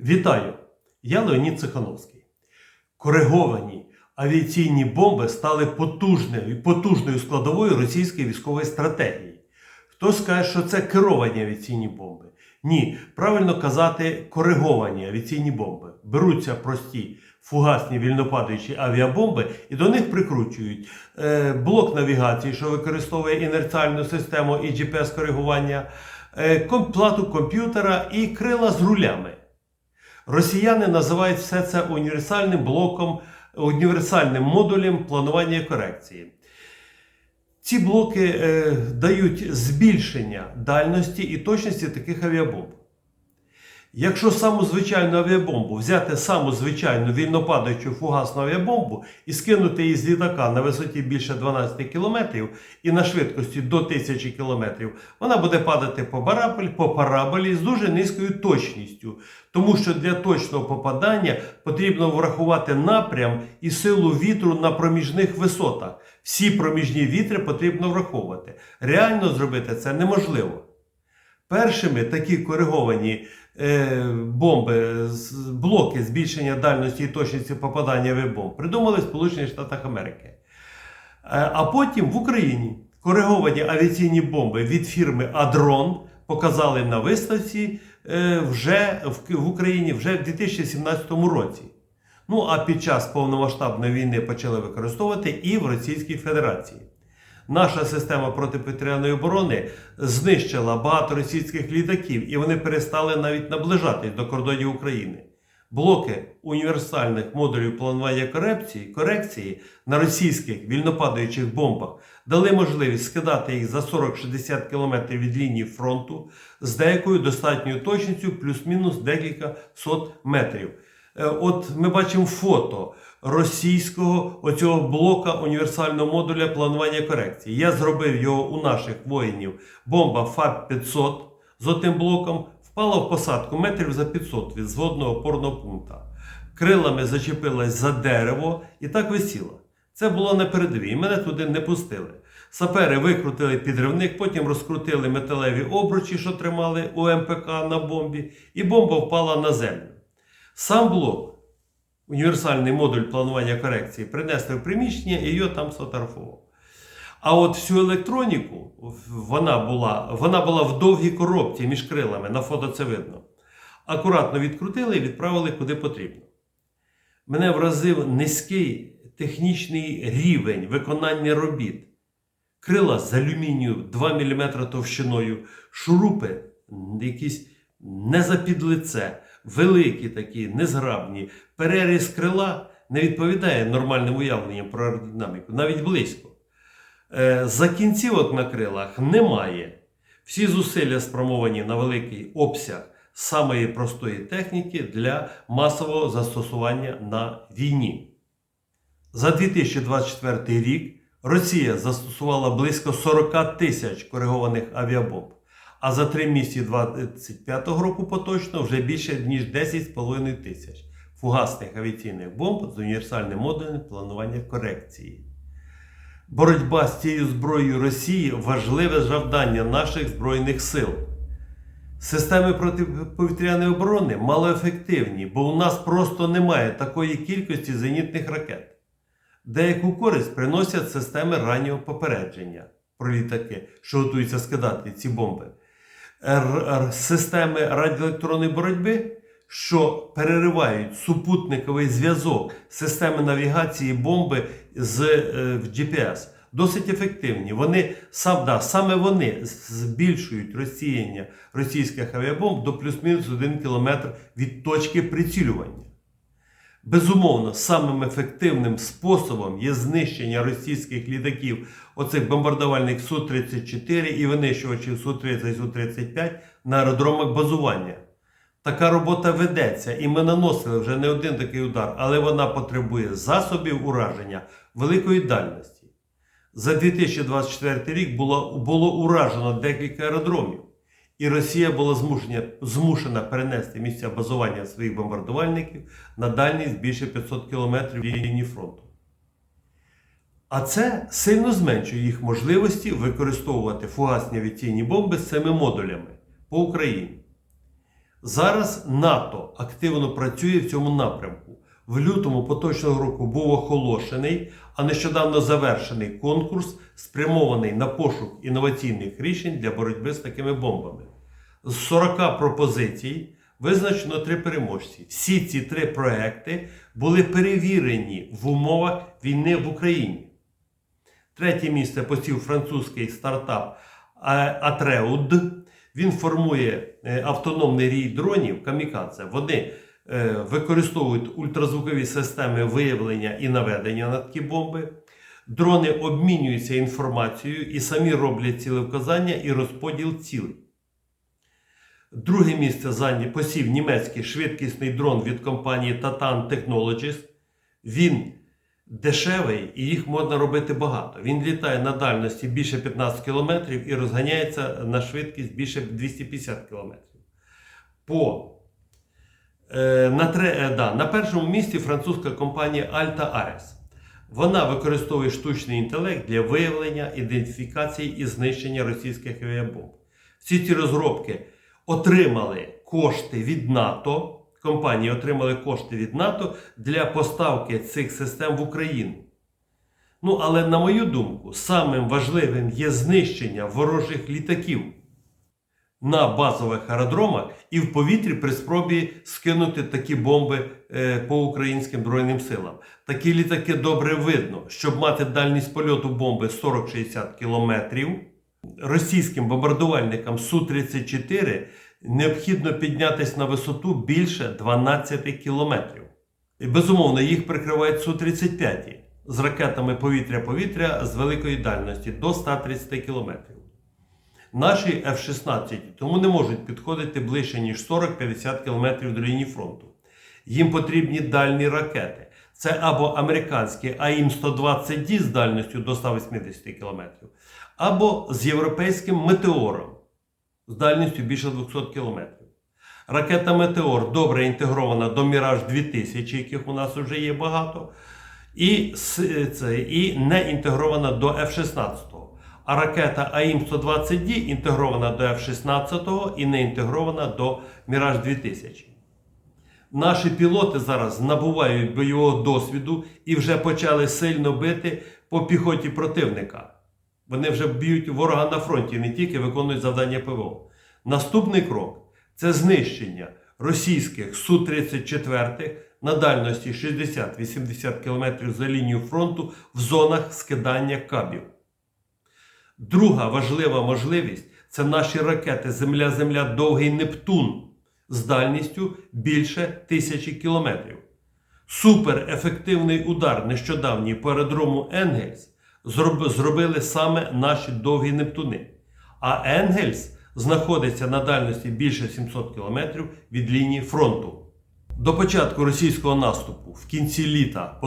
Вітаю! Я Леонід Цихановський. Кориговані авіаційні бомби стали потужною, потужною складовою російської військової стратегії. Хтось скаже, що це керовані авіаційні бомби. Ні, правильно казати кориговані авіаційні бомби. Беруться прості фугасні вільнопадаючі авіабомби і до них прикручують е, блок навігації, що використовує інерціальну систему і GPS-коригування, е, ком- плату комп'ютера і крила з рулями. Росіяни називають все це універсальним блоком, універсальним модулем планування і корекції. Ці блоки е, дають збільшення дальності і точності таких авіабомб. Якщо саму звичайну авіабомбу взяти саму звичайну вільнопадаючу фугасну авіабомбу і скинути її з літака на висоті більше 12 км і на швидкості до 1000 км, вона буде падати по параболі, по параболі з дуже низькою точністю. Тому що для точного попадання потрібно врахувати напрям і силу вітру на проміжних висотах. Всі проміжні вітри потрібно враховувати. Реально зробити це неможливо. Першими такі кориговані е, бомби, блоки збільшення дальності і точності попадання авіабомб придумали в Сполучених Штатах Америки. Е, А потім в Україні кориговані авіаційні бомби від фірми Адрон показали на виставці е, вже в, в Україні вже в 2017 році. Ну а під час повномасштабної війни почали використовувати і в Російській Федерації. Наша система протиповітряної оборони знищила багато російських літаків, і вони перестали навіть наближатись до кордонів України. Блоки універсальних модулів планування корекції, корекції на російських вільнопадаючих бомбах дали можливість скидати їх за 40-60 км від лінії фронту з деякою достатньою точністю, плюс-мінус декілька сот метрів. Е, От ми бачимо фото російського оцього блока універсального модуля планування корекції. Я зробив його у наших воїнів. Бомба ФАБ-500 з отим блоком впала в посадку метрів за 500 від зводного опорного пункту. Крилами зачепилась за дерево і так висіла. Це було на передовій, мене туди не пустили. Сапери викрутили підривник, потім розкрутили металеві обручі, що тримали у МПК на бомбі, і бомба впала на землю. Сам блок, універсальний модуль планування корекції, принесли в приміщення і його там сфотографував. А от всю електроніку вона була, вона була в довгій коробці між крилами, на фото це видно. Акуратно відкрутили і відправили куди потрібно. Мене вразив низький технічний рівень виконання робіт. Крила з алюмінію 2 мм товщиною, шурупи якісь не за під лице, великі такі, незграбні. Переріз крила не відповідає нормальним уявленням про аеродинаміку, навіть близько. Е, За кінцівок на крилах немає. Всі зусилля спрямовані на великий обсяг самої простої техніки для масового застосування на війні. За 2024 рік Росія застосувала близько 40 тисяч коригованих авіабомб, а за три місяці 2025 року поточно вже більше ніж 10,5 тисяч фугасних авіаційних бомб з універсальним модулем планування корекції. Боротьба з цією зброєю Росії важливе завдання наших Збройних сил. Системи протиповітряної оборони малоефективні, бо у нас просто немає такої кількості зенітних ракет. Деяку користь приносять системи раннього попередження про літаки, що готуються скидати ці бомби. Системи радіоелектронної боротьби, що переривають супутниковий зв'язок системи навігації бомби з е, GPS. Досить ефективні. Вони сам, да, саме вони збільшують розсіяння російських авіабомб до плюс-мінус 1 км від точки прицілювання. Безумовно, самим ефективним способом є знищення російських літаків, оцих бомбардувальних Су-34 і винищувачів Су-30 і Су-35 на аеродромах базування. Така робота ведеться, і ми наносили вже не один такий удар, але вона потребує засобів ураження великої дальності. За 2024 рік було, було уражено декілька аеродромів, і Росія була змушена, змушена перенести місця базування своїх бомбардувальників на дальність більше 500 км від лінії фронту. А це сильно зменшує їх можливості використовувати фугасні авіаційні бомби з цими модулями по Україні. Зараз НАТО активно працює в цьому напрямку. В лютому поточного року був оголошений, а нещодавно завершений конкурс, спрямований на пошук інноваційних рішень для боротьби з такими бомбами. З 40 пропозицій визначено три переможці. Всі ці три проекти були перевірені в умовах війни в Україні. Третє місце посів французький стартап е, Атреуд. Він формує е, автономний рій дронів камікадзе. Вони використовують ультразвукові системи виявлення і наведення на такі бомби. Дрони обмінюються інформацією і самі роблять цілевказання і розподіл цілей. Друге місце посів німецький швидкісний дрон від компанії Titan Technologies. Він дешевий і їх можна робити багато. Він літає на дальності більше 15 км і розганяється на швидкість більше 250 км. По, е, на, тре, е, да, на першому місці французька компанія Alta Ares. Вона використовує штучний інтелект для виявлення, ідентифікації і знищення російських авіабомб. Всі ці розробки отримали кошти від НАТО. Компанії отримали кошти від НАТО для поставки цих систем в Україну. Ну, але на мою думку, самим важливим є знищення ворожих літаків на базових аеродромах і в повітрі при спробі скинути такі бомби е, по українським Збройним силам. Такі літаки добре видно, щоб мати дальність польоту бомби 40-60 кілометрів. Російським бомбардувальникам Су-34 необхідно піднятися на висоту більше 12 кілометрів. І безумовно, їх прикривають Су-35 з ракетами повітря-повітря з великої дальності до 130 кілометрів. Наші F-16 тому не можуть підходити ближче, ніж 40-50 км до лінії фронту. Їм потрібні дальні ракети. Це або американські АІМ-120D з дальністю до 180 км, або з європейським метеором з дальністю більше 200 км. Ракета Метеор добре інтегрована до Міраж 2000, яких у нас вже є багато, і, це, і не інтегрована до F-16. А ракета АІМ-120D інтегрована до F-16 і не інтегрована до Міраж 2000. Наші пілоти зараз набувають бойового досвіду і вже почали сильно бити по піхоті противника. Вони вже б'ють ворога на фронті, не тільки виконують завдання ПВО. Наступний крок це знищення російських Су-34 на дальності 60-80 км за лінією фронту в зонах скидання кабів. Друга важлива можливість це наші ракети Земля-Земля Довгий Нептун з дальністю більше тисячі кілометрів. Суперефективний удар нещодавній по аеродрому Енгельс зробили саме наші довгі Нептуни. А Енгельс знаходиться на дальності більше 700 кілометрів від лінії фронту. До початку російського наступу в кінці літа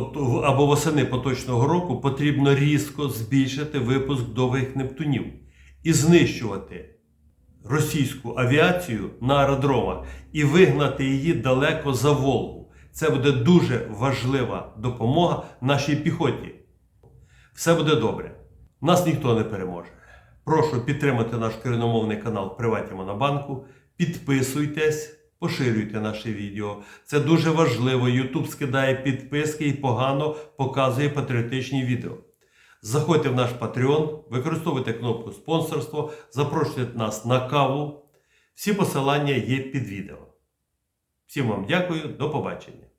або восени поточного року потрібно різко збільшити випуск довгих Нептунів і знищувати російську авіацію на аеродромах і вигнати її далеко за Волгу. Це буде дуже важлива допомога нашій піхоті. Все буде добре. Нас ніхто не переможе. Прошу підтримати наш коріномовний канал в Приваті Монобанку. Підписуйтесь, поширюйте наше відео. Це дуже важливо. YouTube скидає підписки і погано показує патріотичні відео. Заходьте в наш Patreon, використовуйте кнопку спонсорство, запрошуйте нас на каву. Всі посилання є під відео. Всім вам дякую, до побачення.